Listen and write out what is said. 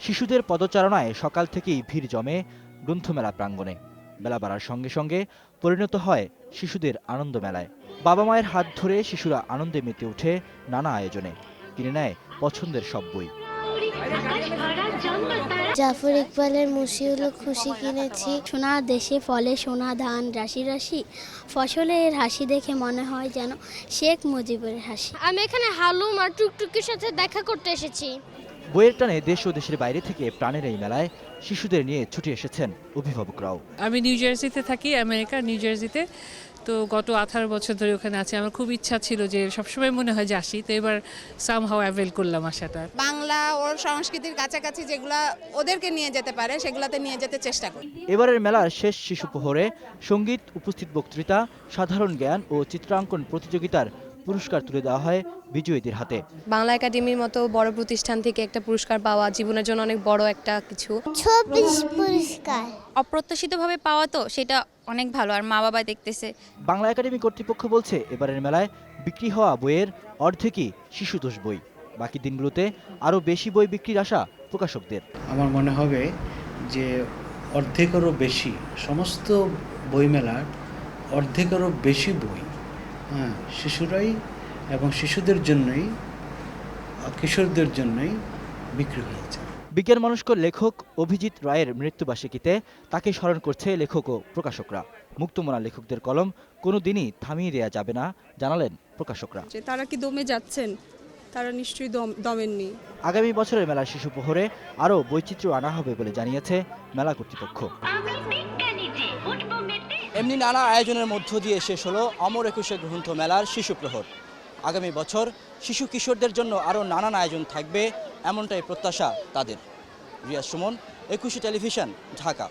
শিশুদের পদচারণায় সকাল থেকেই ভিড় জমে গ্রন্থমেলা প্রাঙ্গণে। মেলা বাড়ার সঙ্গে সঙ্গে পরিণত হয় শিশুদের আনন্দ মেলায়। বাবা মায়ের হাত ধরে শিশুরা আনন্দে মেতে ওঠে নানা আয়োজনে। কিনে নেয় পছন্দের সব বই। জাফর ইকবালের মুশিউল খুশি কিনেছি। সোনা দেশে ফলে সোনা ধান, রাশি রাশি। ফসলের হাসি দেখে মনে হয় যেন শেখ মুজিবের হাসি। আমি এখানে হালুম আর টুকটুকির সাথে দেখা করতে এসেছি। বইয়ের টানে দেশ ও দেশের বাইরে থেকে প্রাণের এই মেলায় শিশুদের নিয়ে ছুটে এসেছেন অভিভাবকরাও। আমি নিউ জার্সিতে থাকি আমেরিকা নিউ জার্সিতে। তো গত আঠারো বছর ধরে ওখানে আছি। আমার খুব ইচ্ছা ছিল যে সবসময় মনে হয় যে আসি তো এবার সামহাও অ্যাভেল করলাম আসাটা বাংলা ওর সংস্কৃতির কাছাকাছি যেগুলা ওদেরকে নিয়ে যেতে পারে সেগুলাতে নিয়ে যেতে চেষ্টা করি। এবারের মেলার শেষ শিশু প্রহরে সংগীত উপস্থিত বক্তৃতা সাধারণ জ্ঞান ও চিত্রাঙ্কন প্রতিযোগিতার পুরস্কার তুলে দেওয়া হয় বিজয়ীদের হাতে। বাংলা একাডেমির মতো বড় প্রতিষ্ঠান থেকে একটা পুরস্কার পাওয়া জীবনের জন্য অনেক বড় একটা কিছু। চব্বিশ পুরস্কার। অপ্রত্যাশিতভাবে পাওয়া তো সেটা অনেক ভালো আর মা বাবা দেখতেছে। বাংলা একাডেমি কর্তৃপক্ষ বলছে এবারের মেলায় বিক্রি হওয়া বইয়ের অর্ধেকই শিশুতোষ বই বাকি দিনগুলোতে আরও বেশি বই বিক্রির আশা প্রকাশকদের। আমার মনে হবে যে অর্ধেকেরও বেশি সমস্ত বইমেলার অর্ধেকেরও বেশি বই হ্যাঁ শিশুরাই এবং শিশুদের জন্যই কিশোরদের জন্যই বিক্রি হয়েছে। বিজ্ঞান মনস্ক লেখক অভিজিৎ রায়ের মৃত্যুবার্ষিকীতে তাকে স্মরণ করছে লেখক ও প্রকাশকরা। মুক্তমনা লেখকদের কলম কোনোদিনই থামিয়ে দেওয়া যাবে না জানালেন প্রকাশকরা। তারা কি দমে যাচ্ছেন? তারা নিশ্চয়ই দম দমেননি। আগামী বছরের মেলার শিশু প্রহরে আরও বৈচিত্র্য আনা হবে বলে জানিয়েছে মেলা কর্তৃপক্ষ। এমনি নানা আয়োজনের মধ্য দিয়ে শেষ হলো অমর একুশে গ্রন্থ মেলার শিশু প্রহর। আগামী বছর শিশু কিশোরদের জন্য আরও নানান আয়োজন থাকবে এমনটাই প্রত্যাশা তাদের। রিয়াজ সুমন একুশে টেলিভিশন ঢাকা।